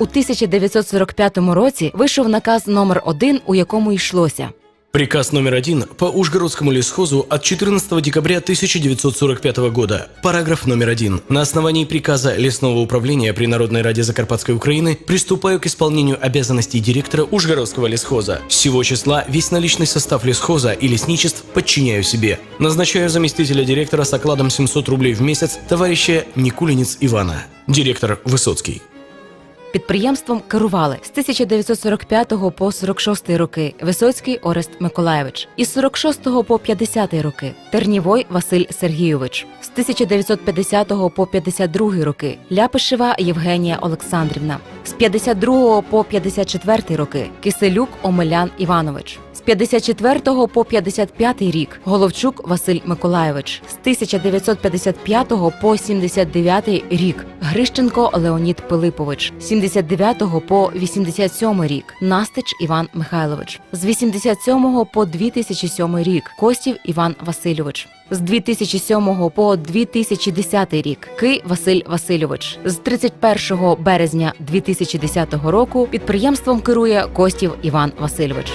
У 1945 році вийшов наказ номер 1 у якому йшлося. Приказ номер один по Ужгородскому лесхозу от 14 декабря 1945 года. Параграф номер один. На основании приказа Лесного управления при Народной Раде Закарпатской Украины приступаю к исполнению обязанностей директора Ужгородского лесхоза. С сего числа весь наличный состав лесхоза и лесничеств подчиняю себе. Назначаю заместителя директора с окладом 700 рублей в месяц товарища Никулинец Ивана. Директор Высоцкий. Підприємством керували з 1945 по 46 роки Висоцький Орест Миколаєвич, із 46 по 50 роки Тернівой Василь Сергійович, з 1950 по 52 роки Ляпишева Євгенія Олександрівна, з 52 по 54 роки Киселюк Омелян Іванович. З 54 по 55 рік Головчук Василь Миколаєвич, з 1955 по 79 рік Грищенко Леонід Пилипович, 79 по 87 рік Настич Іван Михайлович, з 87 по 2007 рік Костів Іван Васильович. З 2007 по 2010 рік Ки Василь Васильович. З 31 березня 2010 року підприємством керує Костів Іван Васильович.